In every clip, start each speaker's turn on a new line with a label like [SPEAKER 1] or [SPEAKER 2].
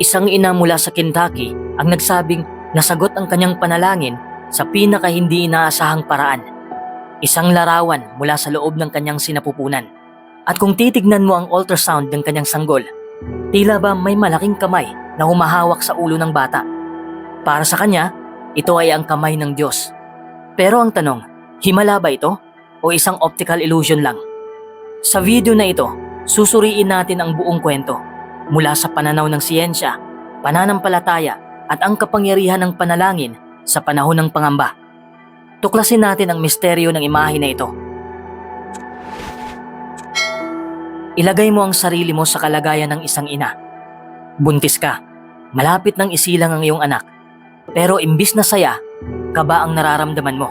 [SPEAKER 1] Isang ina mula sa Kentucky ang nagsabing nasagot ang kanyang panalangin sa pinaka hindi inaasahang paraan. Isang larawan mula sa loob ng kanyang sinapupunan. At kung titignan mo ang ultrasound ng kanyang sanggol, tila ba may malaking kamay na humahawak sa ulo ng bata. Para sa kanya, ito ay ang kamay ng Diyos. Pero ang tanong, himala ba ito o isang optical illusion lang? Sa video na ito, susuriin natin ang buong kwento mula sa pananaw ng siyensya, pananampalataya at ang kapangyarihan ng panalangin sa panahon ng pangamba. Tuklasin natin ang misteryo ng imahe na ito. Ilagay mo ang sarili mo sa kalagayan ng isang ina. Buntis ka. Malapit nang isilang ang iyong anak. Pero imbis na saya, kaba ang nararamdaman mo.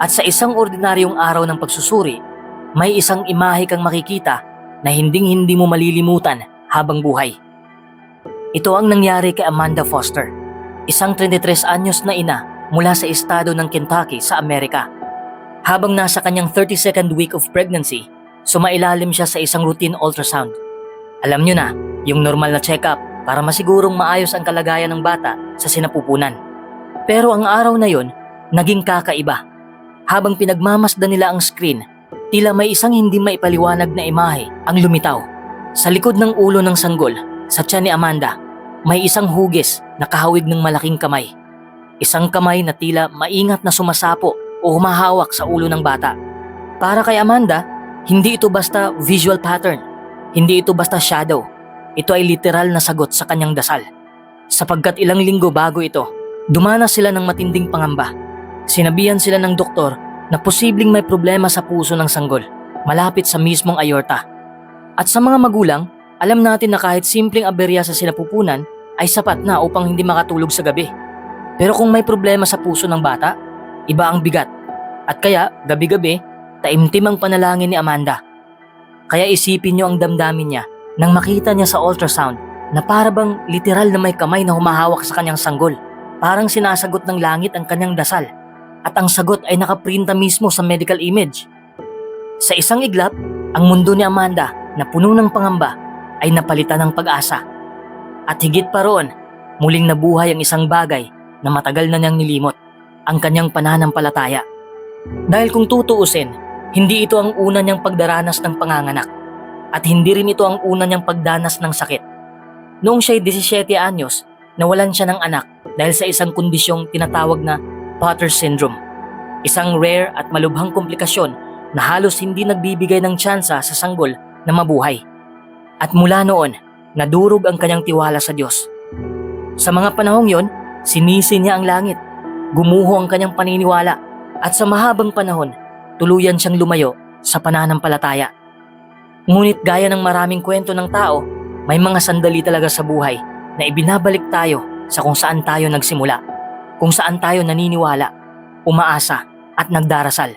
[SPEAKER 1] At sa isang ordinaryong araw ng pagsusuri, may isang imahe kang makikita na hinding-hindi mo malilimutan habang buhay. Ito ang nangyari kay Amanda Foster, isang 33 anyos na ina mula sa estado ng Kentucky sa Amerika. Habang nasa kanyang 32nd week of pregnancy, sumailalim siya sa isang routine ultrasound. Alam nyo na, yung normal na check-up para masigurong maayos ang kalagayan ng bata sa sinapupunan. Pero ang araw na yon, naging kakaiba. Habang pinagmamasdan nila ang screen, tila may isang hindi maipaliwanag na imahe ang lumitaw. Sa likod ng ulo ng sanggol, sa tiyan ni Amanda, may isang hugis na kahawig ng malaking kamay. Isang kamay na tila maingat na sumasapo o humahawak sa ulo ng bata. Para kay Amanda, hindi ito basta visual pattern. Hindi ito basta shadow. Ito ay literal na sagot sa kanyang dasal. Sapagkat ilang linggo bago ito, dumanas sila ng matinding pangamba. Sinabihan sila ng doktor na posibleng may problema sa puso ng sanggol, malapit sa mismong aorta. At sa mga magulang, alam natin na kahit simpleng aberya sa sinapupunan ay sapat na upang hindi makatulog sa gabi. Pero kung may problema sa puso ng bata, iba ang bigat. At kaya, gabi-gabi, taimtim ang panalangin ni Amanda. Kaya isipin niyo ang damdamin niya nang makita niya sa ultrasound na para bang literal na may kamay na humahawak sa kanyang sanggol. Parang sinasagot ng langit ang kanyang dasal at ang sagot ay nakaprinta mismo sa medical image. Sa isang iglap, ang mundo ni Amanda na puno ng pangamba ay napalitan ng pag-asa. At higit pa roon, muling nabuhay ang isang bagay na matagal na niyang nilimot, ang kanyang pananampalataya. Dahil kung tutuusin, hindi ito ang una niyang pagdaranas ng panganganak at hindi rin ito ang una niyang pagdanas ng sakit. Noong siya'y 17 anyos, nawalan siya ng anak dahil sa isang kondisyong tinatawag na Potter Syndrome. Isang rare at malubhang komplikasyon na halos hindi nagbibigay ng tsansa sa sanggol na mabuhay. At mula noon, nadurog ang kanyang tiwala sa Diyos. Sa mga panahong yon, sinisi niya ang langit, gumuho ang kanyang paniniwala at sa mahabang panahon, tuluyan siyang lumayo sa pananampalataya. Ngunit gaya ng maraming kwento ng tao, may mga sandali talaga sa buhay na ibinabalik tayo sa kung saan tayo nagsimula, kung saan tayo naniniwala, umaasa at nagdarasal.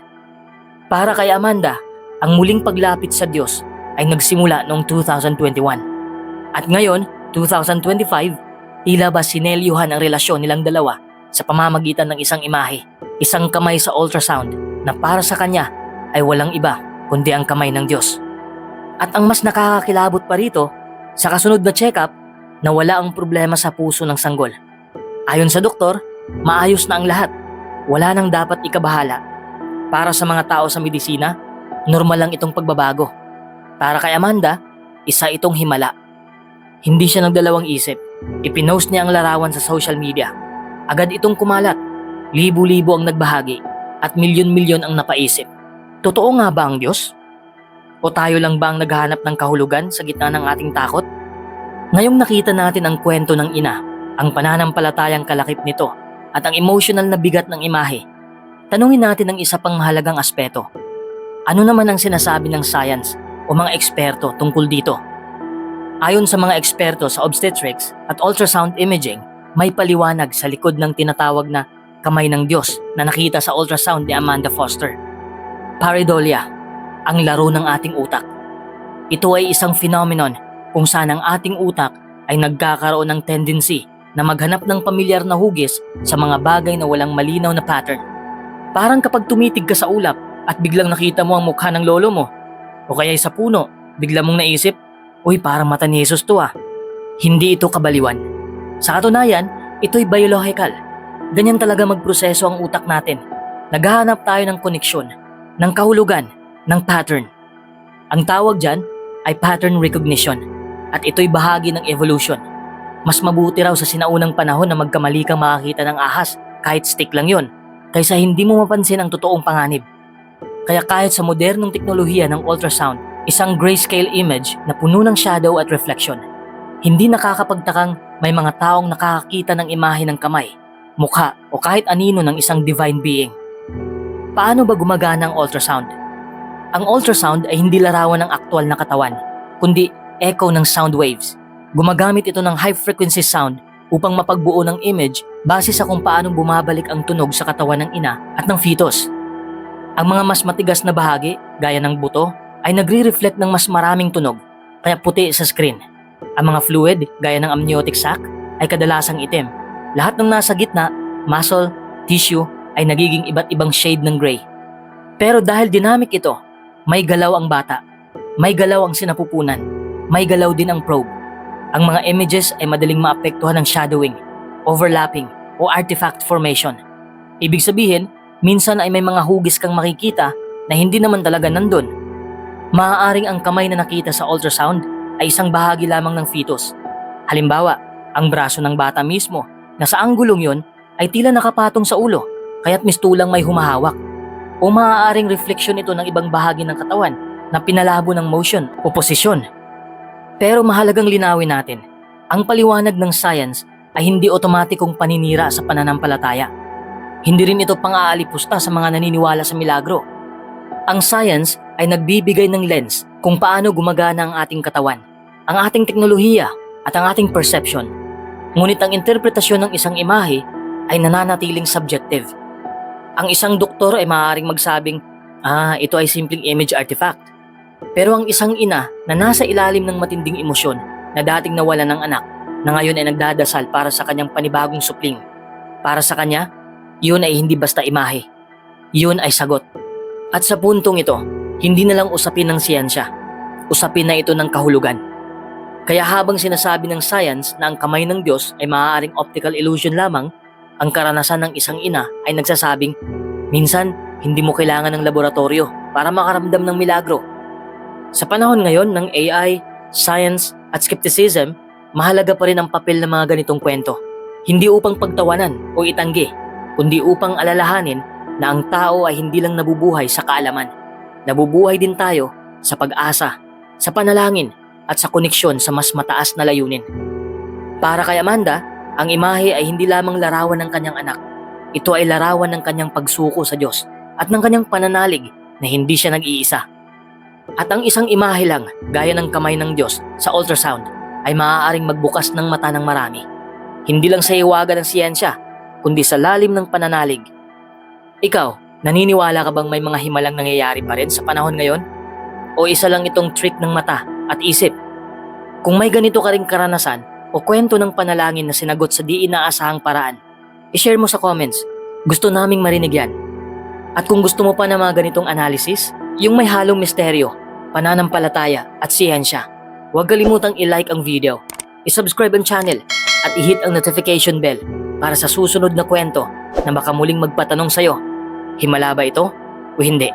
[SPEAKER 1] Para kay Amanda, ang muling paglapit sa Diyos ay nagsimula noong 2021. At ngayon, 2025, tila ba sinelyuhan ang relasyon nilang dalawa sa pamamagitan ng isang imahe, isang kamay sa ultrasound na para sa kanya ay walang iba kundi ang kamay ng Diyos. At ang mas nakakakilabot pa rito, sa kasunod na check-up, nawala ang problema sa puso ng sanggol. Ayon sa doktor, maayos na ang lahat. Wala nang dapat ikabahala. Para sa mga tao sa medisina, normal lang itong pagbabago. Para kay Amanda, isa itong himala. Hindi siya nagdalawang isip. Ipinost niya ang larawan sa social media. Agad itong kumalat. Libo-libo ang nagbahagi at milyon-milyon ang napaisip. Totoo nga ba ang Diyos? O tayo lang ba ang naghahanap ng kahulugan sa gitna ng ating takot? Ngayong nakita natin ang kwento ng ina, ang pananampalatayang kalakip nito, at ang emotional na bigat ng imahe, tanungin natin ang isa pang mahalagang aspeto. Ano naman ang sinasabi ng science o mga eksperto tungkol dito? Ayon sa mga eksperto sa obstetrics at ultrasound imaging, may paliwanag sa likod ng tinatawag na kamay ng Diyos na nakita sa ultrasound ni Amanda Foster. Pareidolia, ang laro ng ating utak. Ito ay isang phenomenon kung saan ang ating utak ay nagkakaroon ng tendency na maghanap ng pamilyar na hugis sa mga bagay na walang malinaw na pattern. Parang kapag tumitig ka sa ulap at biglang nakita mo ang mukha ng lolo mo, o kaya sa puno, bigla mong naisip, Uy, parang mata ni Jesus to ah. Hindi ito kabaliwan. Sa katunayan, ito'y biological. Ganyan talaga magproseso ang utak natin. Naghahanap tayo ng koneksyon, ng kahulugan, ng pattern. Ang tawag dyan ay pattern recognition at ito'y bahagi ng evolution. Mas mabuti raw sa sinaunang panahon na magkamali kang makakita ng ahas kahit stick lang yon kaysa hindi mo mapansin ang totoong panganib. Kaya kahit sa modernong teknolohiya ng ultrasound, isang grayscale image na puno ng shadow at reflection, hindi nakakapagtakang may mga taong nakakakita ng imahe ng kamay, mukha o kahit anino ng isang divine being. Paano ba gumagana ang ultrasound? Ang ultrasound ay hindi larawan ng aktwal na katawan, kundi echo ng sound waves. Gumagamit ito ng high frequency sound upang mapagbuo ng image base sa kung paanong bumabalik ang tunog sa katawan ng ina at ng fetus. Ang mga mas matigas na bahagi, gaya ng buto, ay nagre-reflect ng mas maraming tunog, kaya puti sa screen. Ang mga fluid, gaya ng amniotic sac, ay kadalasang itim. Lahat ng nasa gitna, muscle, tissue, ay nagiging iba't ibang shade ng gray. Pero dahil dynamic ito, may galaw ang bata, may galaw ang sinapupunan, may galaw din ang probe. Ang mga images ay madaling maapektuhan ng shadowing, overlapping, o artifact formation. Ibig sabihin, minsan ay may mga hugis kang makikita na hindi naman talaga nandun. Maaaring ang kamay na nakita sa ultrasound ay isang bahagi lamang ng fetus. Halimbawa, ang braso ng bata mismo na sa anggulong yon ay tila nakapatong sa ulo kaya't mistulang may humahawak. O maaaring refleksyon ito ng ibang bahagi ng katawan na pinalabo ng motion o posisyon. Pero mahalagang linawin natin, ang paliwanag ng science ay hindi otomatikong paninira sa pananampalataya. Hindi rin ito pang-aalipusta sa mga naniniwala sa milagro. Ang science ay nagbibigay ng lens kung paano gumagana ang ating katawan, ang ating teknolohiya at ang ating perception. Ngunit ang interpretasyon ng isang imahe ay nananatiling subjective. Ang isang doktor ay maaaring magsabing, ah, ito ay simpleng image artifact. Pero ang isang ina na nasa ilalim ng matinding emosyon na dating nawala ng anak na ngayon ay nagdadasal para sa kanyang panibagong supling. Para sa kanya, yun ay hindi basta imahe. Yun ay sagot. At sa puntong ito, hindi na lang usapin ng siyensya. Usapin na ito ng kahulugan. Kaya habang sinasabi ng science na ang kamay ng Diyos ay maaaring optical illusion lamang, ang karanasan ng isang ina ay nagsasabing, minsan hindi mo kailangan ng laboratorio para makaramdam ng milagro. Sa panahon ngayon ng AI, science at skepticism, mahalaga pa rin ang papel ng mga ganitong kwento. Hindi upang pagtawanan o itanggi, kundi upang alalahanin na ang tao ay hindi lang nabubuhay sa kaalaman. Nabubuhay din tayo sa pag-asa, sa panalangin at sa koneksyon sa mas mataas na layunin. Para kay Amanda, ang imahe ay hindi lamang larawan ng kanyang anak. Ito ay larawan ng kanyang pagsuko sa Diyos at ng kanyang pananalig na hindi siya nag-iisa. At ang isang imahe lang, gaya ng kamay ng Diyos sa ultrasound, ay maaaring magbukas ng mata ng marami. Hindi lang sa iwaga ng siyensya, kundi sa lalim ng pananalig. Ikaw, naniniwala ka bang may mga himalang nangyayari pa rin sa panahon ngayon? O isa lang itong trick ng mata at isip? Kung may ganito ka ring karanasan o kwento ng panalangin na sinagot sa di inaasahang paraan, ishare mo sa comments. Gusto naming marinig yan. At kung gusto mo pa ng mga ganitong analysis, yung may halong misteryo, pananampalataya at siyensya, huwag kalimutang i-like ang video, i-subscribe ang channel at i-hit ang notification bell para sa susunod na kwento na baka muling magpatanong sa'yo, himala ba ito o hindi?